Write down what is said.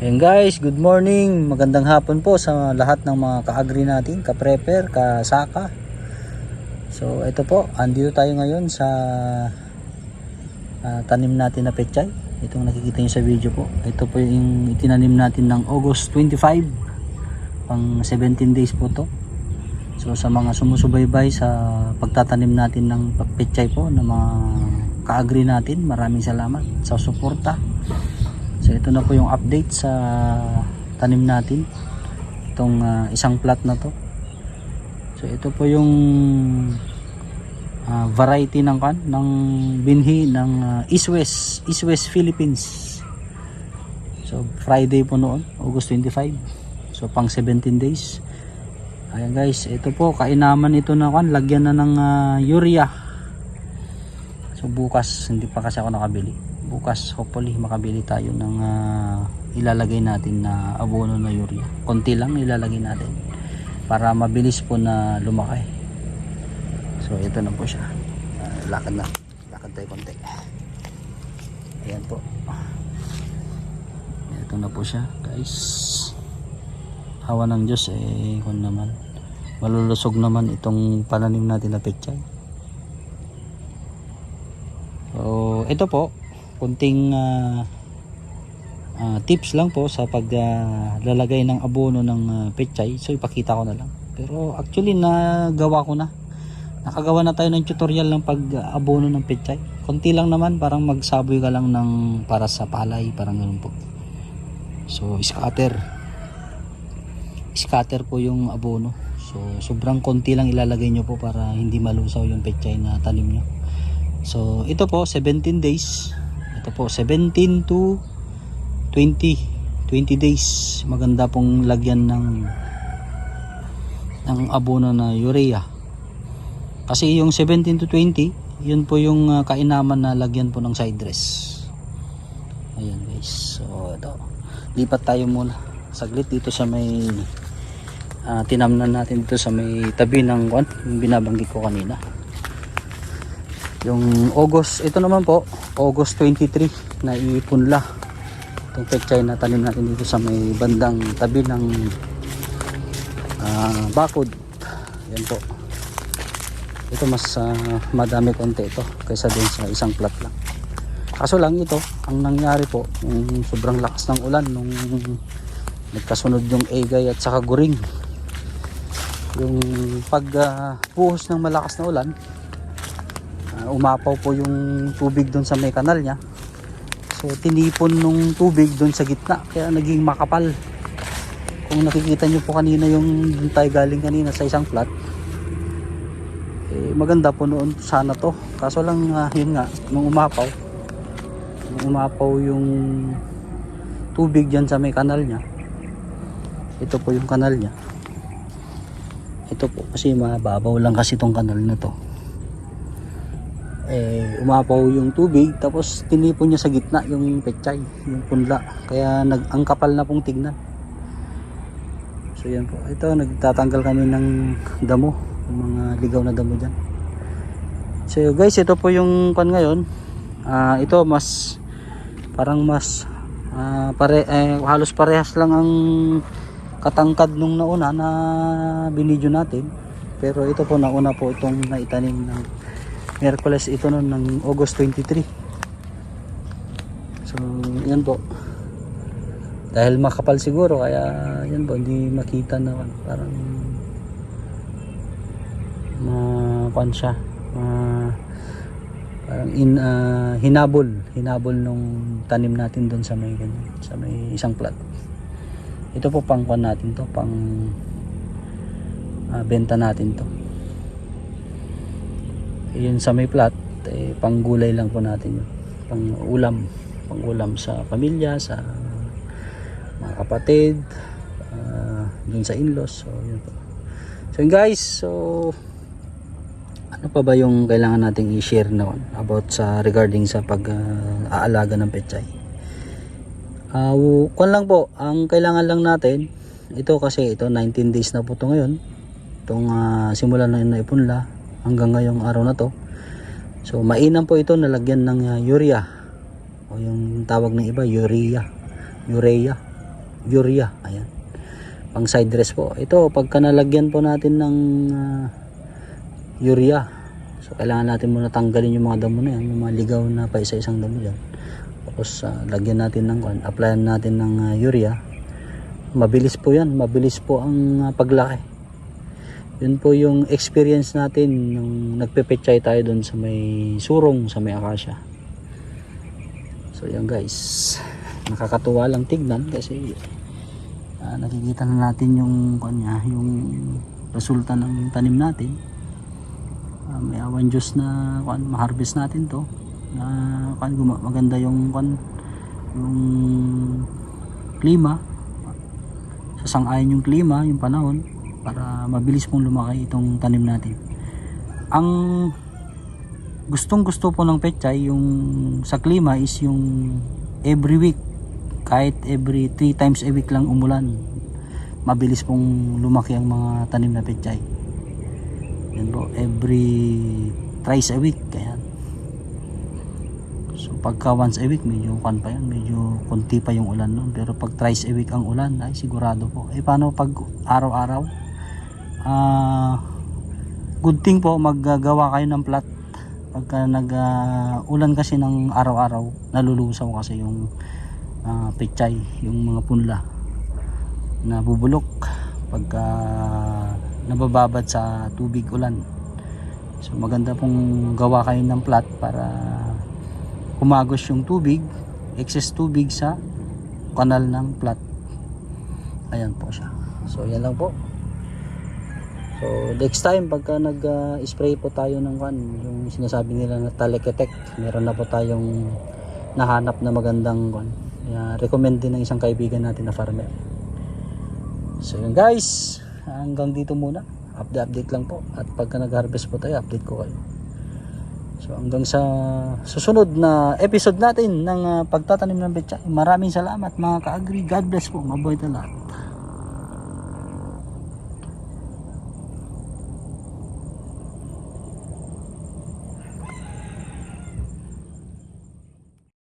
Ayan guys, good morning. Magandang hapon po sa lahat ng mga ka-agri natin, ka-prepper, ka-saka. So ito po, andito tayo ngayon sa ah, tanim natin na pechay. Itong nakikita nyo sa video po. Ito po yung itinanim natin ng August 25. Pang 17 days po to. So sa mga sumusubaybay sa pagtatanim natin ng pechay po ng mga ka-agri natin, maraming salamat sa suporta. So ito na po yung update sa tanim natin. Itong ah, isang plot na to. So ito po yung ah, variety ng kan ng binhi ng ah, East West, East West Philippines. So Friday po noon, August 25. So pang 17 days. Ayan guys, ito po kainaman ito na kan, lagyan na ng ah, urea. So bukas hindi pa kasi ako nakabili. Bukas hopefully makabili tayo ng ah, ilalagay natin na abono na urea. Konti lang ilalagay natin para mabilis po na lumaki. So ito na po siya. Ah, lakad na. Lakad tayo konti. Ayan po. Ito na po siya guys. Hawa ng Diyos eh kung naman. Malulusog naman itong pananim natin na pechay. So, ito po, kunting ah, ah, tips lang po sa paglalagay ng abono ng ah, pechay. So, ipakita ko na lang. Pero actually, nagawa ko na. Nakagawa na tayo ng tutorial ng pag-abono ng pechay. Konti lang naman, parang magsaboy ka lang ng para sa palay, parang ganun po. So, scatter. Scatter po yung abono. So, sobrang konti lang ilalagay nyo po para hindi malusaw yung pechay na tanim nyo. So, ito po, 17 days. Ito po, 17 to 20. 20 days. Maganda pong lagyan ng ng abono na urea. Kasi yung 17 to 20, yun po yung uh, kainaman na lagyan po ng side dress. Ayan guys. So, ito. Lipat tayo muna. Saglit dito sa may uh, tinamnan natin dito sa may tabi ng kwan, yung binabanggit ko kanina yung August ito naman po August 23 na ipunla itong pechay na tanim natin dito sa may bandang tabi ng ah, bakod. Yan po. Ito mas ah, madami konti ito kaysa dun sa isang plot lang. Kaso lang ito ang nangyari po yung sobrang lakas ng ulan nung nagkasunod yung egay at saka guring. Yung pag ah, buhos ng malakas na ulan Uh, umapaw po yung tubig doon sa may kanal niya. So tinipon nung tubig doon sa gitna kaya naging makapal. Kung nakikita nyo po kanina yung doon tayo galing kanina sa isang flat. Eh, maganda po noon sana to. Kaso lang uh, yun nga nung umapaw. Nung umapaw yung tubig diyan sa may kanal niya. Ito po yung kanal niya. Ito po kasi mababaw lang kasi tong kanal na to eh, umapaw yung tubig tapos tinipon niya sa gitna yung pechay yung punla. Kaya nag ang kapal na pong tignan. So yan po. Ito nagtatanggal kami ng damo yung mga ligaw na damo dyan. So guys ito po yung pan ngayon. Ah, ito mas parang mas ah, pare, eh, halos parehas lang ang katangkad nung nauna na binidyo natin. Pero ito po nauna po itong naitanim ng Merkules ito noon ng August 23. So, yan po. Dahil makapal siguro kaya yan po hindi makita na parang mapan siya. Ma, parang in ah, hinabol, hinabol nung tanim natin doon sa may ganyan, sa may isang plat. Ito po pang kwan natin to, pang ah, benta natin to yun sa may plat eh, panggulay lang po natin yun. Pang ulam pang ulam sa pamilya sa mga kapatid uh, dun sa in-laws. So yun po. So guys so ano pa ba yung kailangan nating i-share na about sa regarding sa pag-aalaga ng pechay? Uh, kung lang po. Ang kailangan lang natin ito kasi ito 19 days na po ito ngayon. Itong uh, simula na naipunla hanggang ngayong araw na to so mainam po ito nalagyan ng uh, urea o yung tawag ng iba urea urea urea. Ayan. Pang side dress po. Ito, pagka nalagyan po natin ng ah, urea, so kailangan natin muna tanggalin yung mga damo na yan, yung mga ligaw na pa isa-isang damo dyan. Tapos ah, lagyan natin ng, applyan natin ng ah, urea. Mabilis po yan, mabilis po ang ah, paglaki. Yun po yung experience natin nung nagpepechay tayo doon sa may surong, sa may akasya. So yan guys, nakakatuwa lang tignan kasi ah, nakikita na natin yung kanya, yung resulta ng tanim natin. Ah, may awan Diyos na kan ma-harvest natin to. Na kan maganda yung kan yung klima. Sasang-ayon yung klima, yung panahon para mabilis pong lumaki itong tanim natin. Ang gustong gusto po ng pechay yung sa klima is yung every week kahit every 3 times a week lang umulan mabilis pong lumaki ang mga tanim na pechay. Yan po every thrice a week kaya. So pagka once a week medyo kan pa yun medyo konti pa yung ulan nun. Pero pag thrice a week ang ulan ay sigurado po. Eh paano pag araw-araw ah good thing po maggagawa kayo ng plat pagka nag-ulan kasi ng araw-araw nalulusaw kasi yung ah, pechay yung mga punla na bubulok pagka nabababad sa tubig ulan. So maganda pong gawa kayo ng plat para humagos yung tubig excess tubig sa kanal ng plat ayan po siya. So yan lang po So next time pagka nag-spray po tayo ng kan, yung sinasabi nila na taleketek, meron na po tayong nahanap na magandang kan. Kaya recommend din ng isang kaibigan natin na farmer. So yun guys, hanggang dito muna. Update-update lang po. At pagka nag-harvest po tayo, update ko kayo. So hanggang sa susunod na episode natin ng ah, pagtatanim ng betchay. Maraming salamat mga ka-agri. God bless po. Mabuhay na lahat.